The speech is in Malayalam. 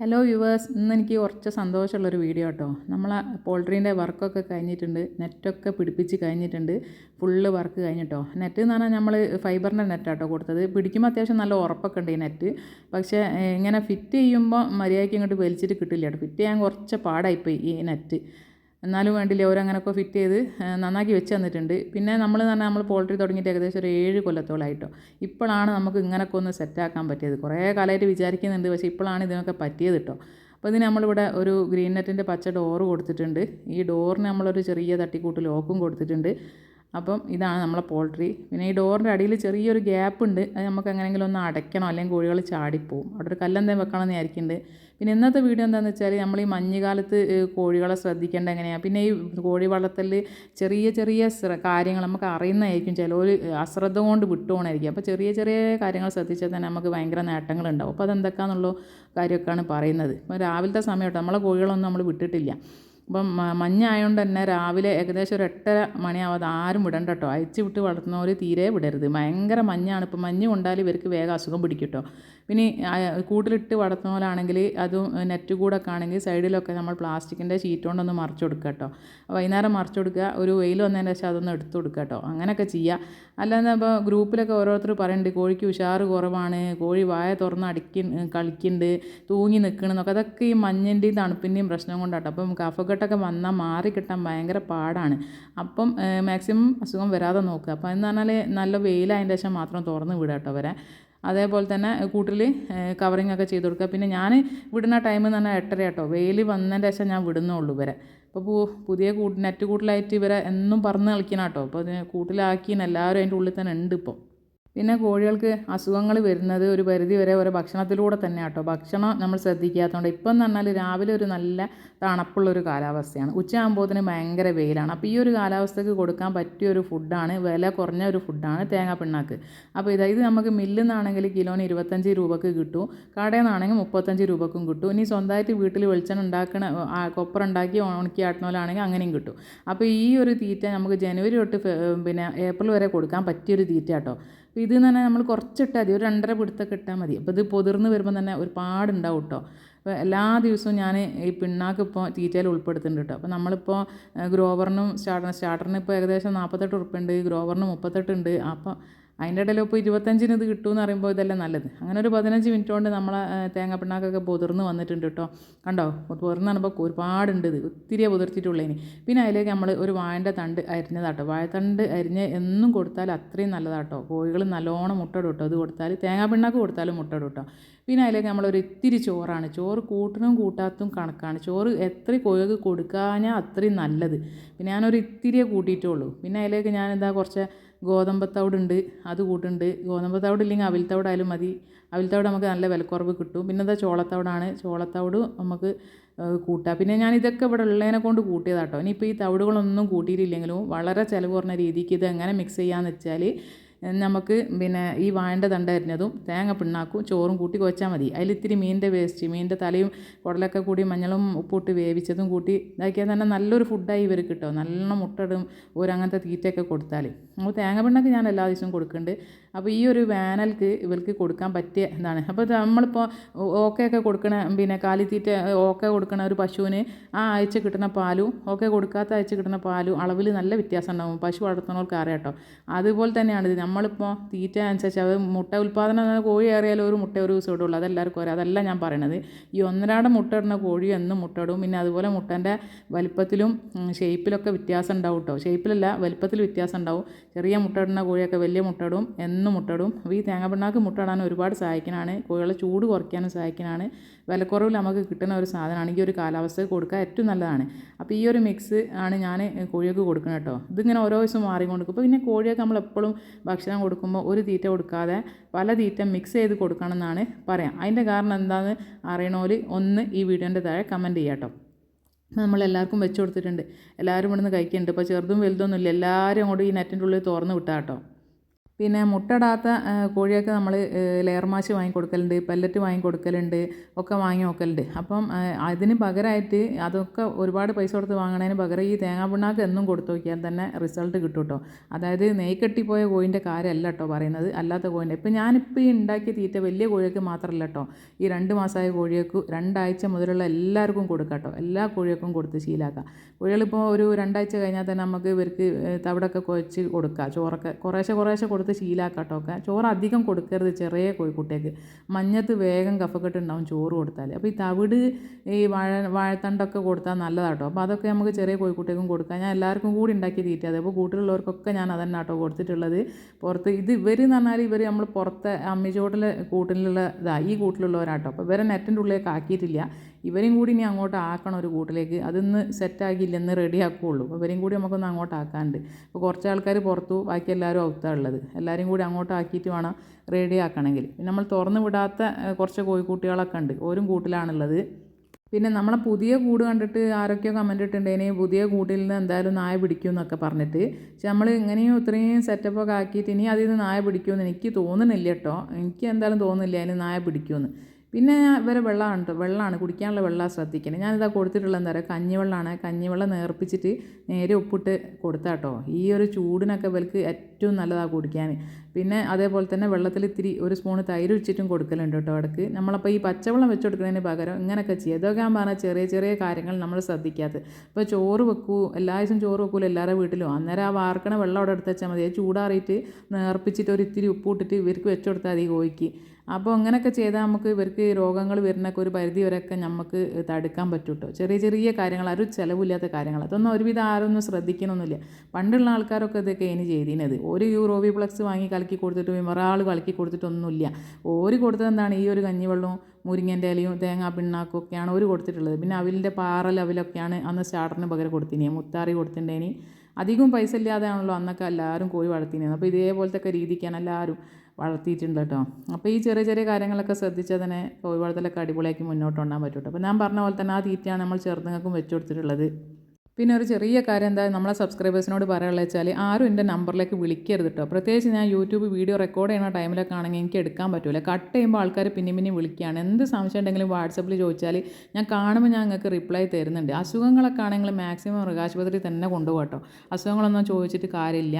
ഹലോ വ്യൂവേഴ്സ് ഇന്ന് എനിക്ക് കുറച്ച് സന്തോഷമുള്ളൊരു വീഡിയോ കേട്ടോ നമ്മൾ പോൾട്രീന്റെ വർക്കൊക്കെ കഴിഞ്ഞിട്ടുണ്ട്. നെറ്റൊക്കെ പിടിപ്പിച്ച് കഴിഞ്ഞിട്ടുണ്ട്. ഫുള്ള് വർക്ക് കഴിഞ്ഞിട്ടോ. നെറ്റ് എന്ന് പറഞ്ഞാൽ നമ്മൾ ഫൈബറിന്റെ നെറ്റാട്ടോ കൊടുത്തത്. പിടിക്കുമ്പോൾ അത്യാവശ്യം നല്ല ഉറപ്പൊക്കെ ഉണ്ട് ഈ നെറ്റ്. പക്ഷേ ഇങ്ങനെ ഫിറ്റ് ചെയ്യുമ്പോൾ മര്യാദയ്ക്ക് ഇങ്ങോട്ട് വലിച്ചിട്ട് കിട്ടില്ല കേട്ടോ. ഫിറ്റ് ചെയ്യാൻ കുറച്ച് പാടായിപ്പോയി ഈ നെറ്റ്. എന്നാലും വേണ്ടില്ല ഓരങ്ങനൊക്കെ ഫിറ്റ് ചെയ്ത് നന്നാക്കി വെച്ച് തന്നിട്ടുണ്ട്. പിന്നെ നമ്മൾ തന്നെ നമ്മൾ പോൾട്രി തുടങ്ങിയിട്ട് ഏകദേശം ഒരു ഏഴ് കൊല്ലത്തോളായിട്ടോ. ഇപ്പോഴാണ് നമുക്ക് ഇങ്ങനൊക്കെ ഒന്ന് സെറ്റാക്കാൻ പറ്റിയത്. കുറേ കാലമായിട്ട് വിചാരിക്കുന്നുണ്ട് പക്ഷേ ഇപ്പോഴാണ് ഇതിനൊക്കെ പറ്റിയത് കേട്ടോ അപ്പോൾ ഇതിന് നമ്മളിവിടെ ഒരു ഗ്രീൻ നെറ്റിന്റെ പച്ച ഡോറ് കൊടുത്തിട്ടുണ്ട്. ഈ ഡോറിന് നമ്മളൊരു ചെറിയ തട്ടിക്കൂട്ട് ലോക്കും കൊടുത്തിട്ടുണ്ട്. അപ്പം ഇതാണ് നമ്മളെ പോൾട്രി പിന്നെ ഈ ഡോറിന്റെ അടിയിൽ ചെറിയൊരു ഗ്യാപ്പ് ഉണ്ട്. അത് നമുക്ക് എങ്ങനെയെങ്കിലും ഒന്ന് അടയ്ക്കണം അല്ലെങ്കിൽ കോഴികൾ ചാടിപ്പോവും. അവിടെ ഒരു കല്ലെന്തേലും വെക്കണമെന്ന് വിചാരിക്കുന്നുണ്ട്. പിന്നെ ഇന്നത്തെ വീഡിയോ എന്താണെന്ന് വെച്ചാൽ നമ്മൾ ഈ മഞ്ഞുകാലത്ത് കോഴികളെ ശ്രദ്ധിക്കേണ്ട എങ്ങനെയാണ് പിന്നെ ഈ കോഴി വളർത്തൽ ചെറിയ ചെറിയ കാര്യങ്ങൾ നമുക്ക് അറിയുന്നതായിരിക്കും. ചില ഒരു അശ്രദ്ധ കൊണ്ട് വിട്ടുപോകണമായിരിക്കും. അപ്പോൾ ചെറിയ ചെറിയ കാര്യങ്ങൾ ശ്രദ്ധിച്ചാൽ തന്നെ നമുക്ക് ഭയങ്കര നേട്ടങ്ങളുണ്ടാവും. അപ്പോൾ അതെന്തൊക്കെയാണെന്നുള്ള കാര്യമൊക്കെയാണ് പറയുന്നത്. അപ്പോൾ രാവിലത്തെ സമയം കേട്ടോ. നമ്മളെ കോഴികളൊന്നും നമ്മൾ വിട്ടിട്ടില്ല. അപ്പം മഞ്ഞായതുകൊണ്ട് തന്നെ രാവിലെ ഏകദേശം ഒരു എട്ടര മണിയാവാതെ ആരും വിടണ്ട കേട്ടോ അഴിച്ചു വിട്ട് വളർത്തുന്നവർ തീരെ വിടരുത്. ഭയങ്കര മഞ്ഞാണ്. ഇപ്പം മഞ്ഞ് കൊണ്ടാൽ ഇവർക്ക് വേഗം അസുഖം പിടിക്കും കേട്ടോ പിന്നെ കൂട്ടിലിട്ട് വളർത്തുന്ന കൂട്ടിലിട്ട് വളർത്തുന്നവരാണെങ്കിൽ അതും നെറ്റ് കൂടൊക്കെ ആണെങ്കിൽ സൈഡിലൊക്കെ നമ്മൾ പ്ലാസ്റ്റിക്കിന്റെ ഷീറ്റ് കൊണ്ടൊന്ന് മറിച്ച് കൊടുക്കുക കേട്ടോ വൈകുന്നേരം മറിച്ച് കൊടുക്കുക. ഒരു വെയിൽ വന്നതിന് ശേഷം അതൊന്ന് എടുത്തു കൊടുക്കുക കേട്ടോ അങ്ങനെയൊക്കെ ചെയ്യുക അല്ലാതെ ഇപ്പോൾ ഗ്രൂപ്പിലൊക്കെ ഓരോരുത്തർ പറയുന്നുണ്ട് കോഴിക്ക് ഉഷാറ് കുറവാണ്. കോഴി വായ തുറന്ന് അടിക്കി കളിക്കുന്നുണ്ട് തൂങ്ങി നിൽക്കണമെന്നൊക്കെ അതൊക്കെ ഈ മഞ്ഞിന്റെയും തണുപ്പിന്റെയും പ്രശ്നം കൊണ്ടാട്ടോ അപ്പം കഫക്കെട്ടൊക്കെ വന്നാൽ മാറി കിട്ടാൻ ഭയങ്കര പാടാണ്. അപ്പം മാക്സിമം അസുഖം വരാതെ നോക്കുക. അപ്പം എന്ന് പറഞ്ഞാൽ നല്ല വെയിലായതിന്റെ ശേഷം മാത്രം തുറന്ന് വിടുക കേട്ടോ വരെ അതേപോലെ തന്നെ കൂട്ടിൽ കവറിങ് ഒക്കെ ചെയ്ത് കൊടുക്കുക. പിന്നെ ഞാൻ വിടുന്ന ടൈം എന്ന് പറഞ്ഞാൽ എട്ടര കേട്ടോ. വെയിൽ വന്നതിന്റെ ശേഷം ഞാൻ വിടുന്നുള്ളൂ ഇവരെ. അപ്പോൾ പുതിയ കൂട്ട് നെറ്റ് കൂട്ടിലായിട്ട് ഇവരെ എന്നും പറന്ന് കളിക്കണം കേട്ടോ. അപ്പോൾ കൂട്ടിലാക്കിയെന്ന് എല്ലാവരും അതിന്റെ ഉള്ളിൽ തന്നെ ഉണ്ട് ഇപ്പോൾ പിന്നെ കോഴികൾക്ക് അസുഖങ്ങൾ വരുന്നത് ഒരു പരിധി വരെ ഓരോ ഭക്ഷണത്തിലൂടെ തന്നെ കേട്ടോ ഭക്ഷണം നമ്മൾ ശ്രദ്ധിക്കാത്തതുകൊണ്ട് ഇപ്പം എന്ന് പറഞ്ഞാൽ രാവിലെ ഒരു നല്ല തണുപ്പുള്ളൊരു കാലാവസ്ഥയാണ്. ഉച്ചയാകുമ്പോഴത്തേന് ഭയങ്കര വെയിലാണ്. അപ്പോൾ ഈ ഒരു കാലാവസ്ഥയ്ക്ക് കൊടുക്കാൻ പറ്റിയ ഒരു ഫുഡാണ് വില കുറഞ്ഞ ഒരു ഫുഡാണ് തേങ്ങ പിണ്ണാക്ക്. അപ്പോൾ ഇത് ഇത് നമുക്ക് മില്ലിൽ നിന്നാണെങ്കിൽ കിലോന് ഇരുപത്തഞ്ച് രൂപക്ക് കിട്ടും കടയിൽ നിന്നാണെങ്കിൽ മുപ്പത്തഞ്ച് രൂപക്കും കിട്ടും. ഇനി സ്വന്തമായിട്ട് വീട്ടിൽ വെളിച്ചെണ്ണ ഉണ്ടാക്കണ കൊപ്പറ ഉണ്ടാക്കി ഉണക്കി ആട്ടണോലാണെങ്കിൽ അങ്ങനെയും കിട്ടും. അപ്പോൾ ഈ ഒരു തീറ്റ നമുക്ക് ജനുവരി തൊട്ട് പിന്നെ ഏപ്രിൽ വരെ കൊടുക്കാൻ പറ്റിയൊരു തീറ്റ കേട്ടോ അപ്പോൾ ഇത് തന്നെ നമ്മൾ കുറച്ചിട്ടാൽ മതി. ഒരു രണ്ടര പിടുത്തൊക്കെ ഇട്ടാൽ മതി. അപ്പോൾ ഇത് പൊതിർന്ന് വരുമ്പോൾ തന്നെ ഒരുപാട് ഉണ്ടാവും കേട്ടോ അപ്പോൾ എല്ലാ ദിവസവും ഞാൻ ഈ പിണ്ണാക്ക് ഇപ്പോൾ തീറ്റയിൽ ഉൾപ്പെടുത്തുന്നുണ്ട് കേട്ടോ അപ്പോൾ നമ്മളിപ്പോൾ ഗ്രോവറിനും സ്റ്റാർട്ടർ സ്റ്റാർട്ടറിന് ഇപ്പോൾ ഏകദേശം നാൽപ്പത്തെട്ട് ഉറുപ്പുണ്ട് ഗ്രോവറിന് മുപ്പത്തെട്ടുണ്ട് അപ്പോൾ അതിന്റെ ഇടയിൽ ഇപ്പോൾ ഇരുപത്തഞ്ചിന് ഇത് കിട്ടുമെന്ന് പറയുമ്പോൾ ഇതല്ലേ നല്ലത്. അങ്ങനെ ഒരു പതിനഞ്ച് മിനിറ്റ് കൊണ്ട് നമ്മൾ തേങ്ങ പിണ്ണാക്കൊക്കെ പൊതിർന്ന് വന്നിട്ടുണ്ട് കേട്ടോ. കണ്ടോ? പുതിർന്ന് പറയുമ്പോൾ ഒരുപാടുണ്ട് ഇത്. ഒത്തിരിയാണ് പൊതിർത്തിട്ടുള്ളതിന് പിന്നെ അതിലേക്ക് നമ്മൾ ഒരു വാഴന്റെ തണ്ട് അരിഞ്ഞതാട്ടോ വാഴത്തണ്ട് അരിഞ്ഞ് എന്നും കൊടുത്താൽ അത്രയും നല്ലതാട്ടോ കോഴികൾ നല്ലോണം മുട്ട കേട്ടോ. ഇത് കൊടുത്താൽ തേങ്ങാ പിണ്ണാക്ക് കൊടുത്താലും മുട്ട കേട്ടോ. പിന്നെ അതിലേക്ക് നമ്മളൊരു ഇത്തിരി ചോറാണ്. ചോറ് കൂട്ടണം കൂട്ടാത്തും കണക്കാണ്. ചോറ് എത്ര കോഴികൾക്ക് കൊടുക്കാഞ്ഞാൽ അത്രയും നല്ലത്. പിന്നെ ഞാനൊരു ഇത്തിരിയേ കൂട്ടിയിട്ടുള്ളൂ. പിന്നെ അതിലേക്ക് ഞാൻ എന്താ കുറച്ച് ഗോതമ്പത്തവിടുണ്ട് അത് കൂട്ടുണ്ട്. ഗോതമ്പത്തവിട് ഇല്ലെങ്കിൽ അവിൽത്തവിടായാലും മതി. അവിൽത്തവിട് നമുക്ക് നല്ല വിലക്കുറവ് കിട്ടും. പിന്നെ എന്താ ചോളത്തവിടാണ്. ചോളത്തവിട് നമുക്ക് കൂട്ടുക കൂട്ടാം. പിന്നെ ഞാൻ ഇതൊക്കെ ഇവിടെ ഉള്ളതിനെ കൊണ്ട് കൂട്ടിയതാട്ടോ. ഇനിയിപ്പോൾ ഈ തവിടുകളൊന്നും കൂട്ടിയിട്ടില്ലെങ്കിലും വളരെ ചിലവ് കുറഞ്ഞ രീതിക്ക് ഇത് എങ്ങനെ മിക്സ് ചെയ്യാമെന്ന് വെച്ചാൽ നമുക്ക് പിന്നെ ഈ വാഴന്റെ തണ്ട് അരിഞ്ഞതും തേങ്ങ പിണ്ണാക്കും ചോറും കൂട്ടി കുഴച്ചാൽ മതി. അതിൽ ഇത്തിരി മീനിന്റെ വേസ്റ്റ് മീനിന്റെ തലയും കുടലൊക്കെ കൂടി മഞ്ഞളും ഉപ്പിട്ട് വേവിച്ചതും കൂട്ടി ഇതാക്കിയാൽ തന്നെ നല്ലൊരു ഫുഡായി ഇവർ കിട്ടും. നല്ലോണം മുട്ടയിടും ഒരു അങ്ങനത്തെ തീറ്റയൊക്കെ കൊടുത്താൽ നമ്മൾ തേങ്ങ പിണ്ണാക്ക് ഞാൻ എല്ലാ ദിവസവും കൊടുക്കുന്നുണ്ട്. അപ്പോൾ ഈ ഒരു വേനൽക്ക് ഇവർക്ക് കൊടുക്കാൻ പറ്റിയ എന്താണ്? അപ്പോൾ നമ്മളിപ്പോൾ ഓക്കെ ഒക്കെ കൊടുക്കണ പിന്നെ കാലിത്തീറ്റ ഓക്കെ കൊടുക്കണ ഒരു പശുവിന് ആ ആഴ്ച കിട്ടുന്ന പാലും ഓക്കെ കൊടുക്കാത്ത ആഴ്ച കിട്ടുന്ന പാലും അളവിൽ നല്ല വ്യത്യാസം ഉണ്ടാവും. പശു വളർത്തുന്നവർക്ക് അറിയാം കേട്ടോ. അതുപോലെ തന്നെയാണ് ഇത്. നമ്മളിപ്പോൾ തീറ്റ അനുസരിച്ച് അത് മുട്ട ഉൽപ്പാദനം കോഴി ഏറിയാലും ഒരു മുട്ട ഒരു ദിവസം ഇടുള്ളൂ. അതെല്ലാവർക്കും അറിയാം. അതല്ല ഞാൻ പറയണത്. ഈ ഒന്നരാടം മുട്ട ഇടുന്ന കോഴി എന്നും മുട്ട ഇടും. പിന്നെ അതുപോലെ മുട്ടന്റെ വലിപ്പത്തിലും ഷേപ്പിലൊക്കെ വ്യത്യാസം ഉണ്ടാവും കേട്ടോ. ഷേപ്പിലല്ല വലിപ്പത്തിൽ വ്യത്യാസം ഉണ്ടാവും. ചെറിയ മുട്ട ഇടുന്ന കോഴിയൊക്കെ വലിയ മുട്ട ഇടും. എന്നും മുട്ട ഇടും അപ്പോൾ ഈ തേങ്ങ പിണ്ണാക്ക് ഒരുപാട് സഹായിക്കാനാണ്. കോഴികളെ ചൂട് കുറയ്ക്കാനും സഹായിക്കാനാണ്. വിലക്കുറവിൽ നമുക്ക് കിട്ടുന്ന ഒരു സാധനമാണ്. ഈ ഒരു കാലാവസ്ഥയിൽ കൊടുക്കുക ഏറ്റവും നല്ലതാണ്. അപ്പോൾ ഈ ഒരു മിക്സ് ആണ് ഞാൻ കോഴിയൊക്കെ കൊടുക്കുന്നത് കേട്ടോ. ഇതിങ്ങനെ ഓരോ ദിവസം മാറിക്കൊണ്ട് അപ്പോൾ പിന്നെ കോഴിയൊക്കെ നമ്മൾ എപ്പോഴും ഭക്ഷണം കൊടുക്കുമ്പോൾ ഒരു തീറ്റ കൊടുക്കാതെ പല തീറ്റ മിക്സ് ചെയ്ത് കൊടുക്കണം എന്നാണ് പറയാം. അതിന്റെ കാരണം എന്താണെന്ന് അറിയണോൽ ഒന്ന് ഈ വീഡിയോന്റെ താഴെ കമന്റ് ചെയ്യാം കേട്ടോ. നമ്മളെല്ലാവർക്കും വെച്ച് കൊടുത്തിട്ടുണ്ട്. എല്ലാവരും ഇവിടുന്ന് കഴിക്കുന്നുണ്ട്. ഇപ്പോൾ ചെറുതും വലുതൊന്നും ഇല്ല. എല്ലാവരും അങ്ങോട്ട് ഈ നെറ്റിന്റെ ഉള്ളിൽ തുറന്ന് വിട്ടാൽ കേട്ടോ. പിന്നെ മുട്ടടാത്ത കോഴിയൊക്കെ നമ്മൾ ലെയർ മാഷ് വാങ്ങി കൊടുക്കലുണ്ട് പെല്ലറ്റ് വാങ്ങി കൊടുക്കലുണ്ട് ഒക്കെ വാങ്ങി നോക്കലുണ്ട്. അപ്പം അതിന് പകരമായിട്ട് അതൊക്കെ ഒരുപാട് പൈസ കൊടുത്ത് വാങ്ങണതിന് പകരം ഈ തേങ്ങാ പിണ്ണാക്ക് എന്നും കൊടുത്തു നോക്കിയാൽ തന്നെ റിസൾട്ട് കിട്ടും കേട്ടോ അതായത് നെയ്ക്കെട്ടിപ്പോയ കോഴിന്റെ കാര്യമല്ല കേട്ടോ പറയുന്നത് അല്ലാത്ത കോഴിന്റെ. ഇപ്പം ഞാനിപ്പോൾ ഈ ഉണ്ടാക്കിയ തീറ്റ വലിയ കോഴിയൊക്കെ മാത്രമല്ല കേട്ടോ ഈ രണ്ട് മാസമായ കോഴിയൊക്കെ രണ്ടാഴ്ച മുതലുള്ള എല്ലാവർക്കും കൊടുക്കാം കേട്ടോ എല്ലാ കോഴിയൊക്കെ കൊടുത്ത് ശീലാക്കുക കോഴികളിപ്പോൾ ഒരു രണ്ടാഴ്ച കഴിഞ്ഞാൽ തന്നെ നമുക്ക് ഇവർക്ക് തവിടൊക്കെ കുഴച്ച് കൊടുക്കുക ചോറൊക്കെ. കുറേശ്ശെ കുറേശ്ശെ കൊടുത്ത് ശീലാക്കാം കേട്ടോ ഒക്കെ ചോറ് അധികം കൊടുക്കരുത് ചെറിയ കോഴിക്കുട്ടിയൊക്കെ മഞ്ഞത്ത് വേഗം കഫക്കെട്ട് ഉണ്ടാവും ചോറ് കൊടുത്താൽ അപ്പോൾ ഈ തവിട് ഈ വാഴ വാഴത്തണ്ടൊക്കെ കൊടുത്താൽ നല്ലതാട്ടോ. അപ്പോൾ അതൊക്കെ നമുക്ക് ചെറിയ കോഴിക്കുട്ടികൾക്കും കൊടുക്കാം. ഞാൻ എല്ലാവർക്കും കൂടി ഉണ്ടാക്കി തീറ്റ അതേപോലെ കൂട്ടിലുള്ളവർക്കൊക്കെ ഞാൻ അതന്നെ കേട്ടോ കൊടുത്തിട്ടുള്ളത്. പുറത്ത് ഇത് ഇവർ എന്ന് പറഞ്ഞാൽ ഇവർ നമ്മൾ പുറത്തെ അമ്മിച്ചോട്ടിലെ കൂട്ടിലുള്ള ഇതാ ഈ കൂട്ടിലുള്ളവരാട്ടോ. അപ്പോൾ ഇവരെ നെറ്റിന്റെ ഉള്ളിലേക്ക് ആക്കിയിട്ടില്ല. ഇവരെയും കൂടി ഇനി അങ്ങോട്ട് ആക്കണം ഒരു കൂട്ടിലേക്ക്. അതൊന്ന് സെറ്റാക്കിയില്ല എന്ന് റെഡി ആക്കുകയുള്ളൂ ഇവരെയും കൂടി നമുക്കൊന്ന് അങ്ങോട്ട് ആക്കാണ്ട്. ഇപ്പോൾ കുറച്ച് ആൾക്കാർ പുറത്തു ബാക്കി എല്ലാവരും ഔത്താണ് ഉള്ളത്. എല്ലാവരും കൂടി അങ്ങോട്ട് ആക്കിയിട്ട് വേണം റെഡി ആക്കണമെങ്കിൽ. പിന്നെ നമ്മൾ തുറന്ന് വിടാത്ത കുറച്ച് കോഴിക്കുട്ടികളൊക്കെ ഉണ്ട്. ഓരും കൂട്ടിലാണുള്ളത്. പിന്നെ നമ്മളെ പുതിയ കൂട് കണ്ടിട്ട് ആരൊക്കെയോ കമന്റ് ഇട്ടുണ്ടെങ്കിൽ പുതിയ കൂട്ടിൽ നിന്ന് എന്തായാലും നായ പിടിക്കും എന്നൊക്കെ പറഞ്ഞിട്ട്. പക്ഷെ നമ്മൾ ഇങ്ങനെയും ഇത്രയും സെറ്റപ്പൊക്കെ ആക്കിയിട്ട് ഇനി അതിൽ നിന്ന് നായ പിടിക്കുമെന്ന് എനിക്ക് തോന്നുന്നില്ല കേട്ടോ. എനിക്ക് എന്തായാലും തോന്നുന്നില്ല അതിന് നായ പിടിക്കുമെന്ന്. പിന്നെ ഇവരെ വെള്ളമാണ് വെള്ളമാണ് കുടിക്കാനുള്ള വെള്ളമാണ് ശ്രദ്ധിക്കണം. ഞാനിതാ കൊടുത്തിട്ടുള്ള എന്താ പറയുക കഞ്ഞിവെള്ളമാണ് കഞ്ഞിവെള്ളം നേർപ്പിച്ചിട്ട് നേരെ ഉപ്പിട്ട് കൊടുത്താട്ടോ. ഈ ഒരു ചൂടിനൊക്കെ ഇവർക്ക് ഏറ്റവും നല്ലതാണ് കുടിക്കാൻ. പിന്നെ അതേപോലെ തന്നെ വെള്ളത്തിൽ ഇത്തിരി ഒരു സ്പൂണ് തൈര് ഒഴിച്ചിട്ടും കൊടുക്കലുണ്ട് കേട്ടോ ഇടയ്ക്ക് നമ്മളപ്പോൾ ഈ പച്ചവെള്ളം വെച്ച് കൊടുക്കുന്നതിന് പകരം ഇങ്ങനെയൊക്കെ ചെയ്യുക ഇതൊക്കെ ഞാൻ പറഞ്ഞ ചെറിയ ചെറിയ കാര്യങ്ങൾ നമ്മൾ ശ്രദ്ധിക്കാത്തത്. ഇപ്പോൾ ചോറ് വെക്കൂ എല്ലാ ദിവസവും ചോറ് വെക്കൂല എല്ലാവരുടെ വീട്ടിലും. അന്നേരം ആ വാർക്കണ വെള്ളം അവിടെ എടുത്ത് വെച്ചാൽ മതി. ചൂടാറിയിട്ട് നേർപ്പിച്ചിട്ട് ഒരു ഇത്തിരി ഉപ്പ് ഇട്ടിട്ട് ഇവർക്ക് വെച്ച് കൊടുത്താൽ മതി കോഴിക്ക്. അപ്പോൾ അങ്ങനെയൊക്കെ ചെയ്താൽ നമുക്ക് ഇവർക്ക് രോഗങ്ങൾ വരുന്നൊക്കെ ഒരു പരിധി വരെയൊക്കെ നമുക്ക് തടുക്കാൻ പറ്റും കേട്ടോ ചെറിയ ചെറിയ കാര്യങ്ങൾ ഒരു ചിലവില്ലാത്ത കാര്യങ്ങൾ. അതൊന്നും ഒരുവിധം ആരൊന്നും ശ്രദ്ധിക്കണമൊന്നുമില്ല. പണ്ടുള്ള ആൾക്കാരൊക്കെ ഇതൊക്കെ ഇനി ചെയ്തിരുന്നത്. ഒരു യൂറോബി പ്ലക്സ് വാങ്ങി കലക്കി കൊടുത്തിട്ട് വിമറാൾ കലക്കി കൊടുത്തിട്ടൊന്നുമില്ല. ഓര് കൊടുത്തത് എന്താണ്? ഈ ഒരു കഞ്ഞിവെള്ളവും മുരിങ്ങന്റെ ഇലയും തേങ്ങാ പിണ്ണാക്കൊക്കെയാണ് ഒരു കൊടുത്തിട്ടുള്ളത്. പിന്നെ അവിലിന്റെ പാറൽ അവിലൊക്കെയാണ് അന്ന് സ്റ്റാർട്ടറിന് പകരം കൊടുത്തിനി മുത്താറി കൊടുത്തിട്ടുണ്ടേനി അധികം പൈസ ഇല്ലാതെയാണല്ലോ അന്നൊക്കെ എല്ലാവരും കോഴി വളർത്തിനത് അപ്പോൾ ഇതേപോലത്തെ രീതിക്കാണ് എല്ലാവരും വളർത്തിയിട്ടുണ്ട് കേട്ടോ. അപ്പോൾ ഈ ചെറിയ ചെറിയ കാര്യങ്ങളൊക്കെ ശ്രദ്ധിച്ചാൽ തന്നെ കോഴി വളർത്തലൊക്കെ അടിപൊളിയാക്കി മുന്നോട്ട് കൊണ്ടാൻ പറ്റും അപ്പോൾ ഞാൻ പറഞ്ഞ പോലെ തന്നെ ആ തീറ്റയാണ് നമ്മൾ ചെറുതുങ്ങൾക്കും വെച്ച് കൊടുത്തിട്ടുള്ളത്. പിന്നെ ഒരു ചെറിയ കാര്യം എന്താ നമ്മളെ സബ്സ്ക്രൈബേഴ്സിനോട് പറയാനുള്ളത് വെച്ചാൽ ആരും എന്റെ നമ്പറിലേക്ക് വിളിക്കരുത് കേട്ടോ. പ്രത്യേകിച്ച് ഞാൻ യൂട്യൂബ് വീഡിയോ റെക്കോർഡ് ചെയ്യുന്ന ടൈമിലൊക്കെ ആണെങ്കിൽ എനിക്ക് എടുക്കാൻ പറ്റില്ല കട്ട് ചെയ്യുമ്പോൾ ആൾക്കാർ പിന്നെ പിന്നെ വിളിക്കുകയാണ്. എന്ത് സംശയം ഉണ്ടെങ്കിലും വാട്സപ്പിൽ ചോദിച്ചാൽ ഞാൻ കാണുമ്പോൾ ഞാൻ നിങ്ങൾക്ക് റിപ്ലൈ തരുന്നുണ്ട്. അസുഖങ്ങളൊക്കെ ആണെങ്കിൽ മാക്സിമം മൃഗാശുപത്രി തന്നെ കൊണ്ടുപോകട്ടോ കേട്ടോ. അസുഖങ്ങളൊന്നും ചോദിച്ചിട്ട് കാര്യമില്ല.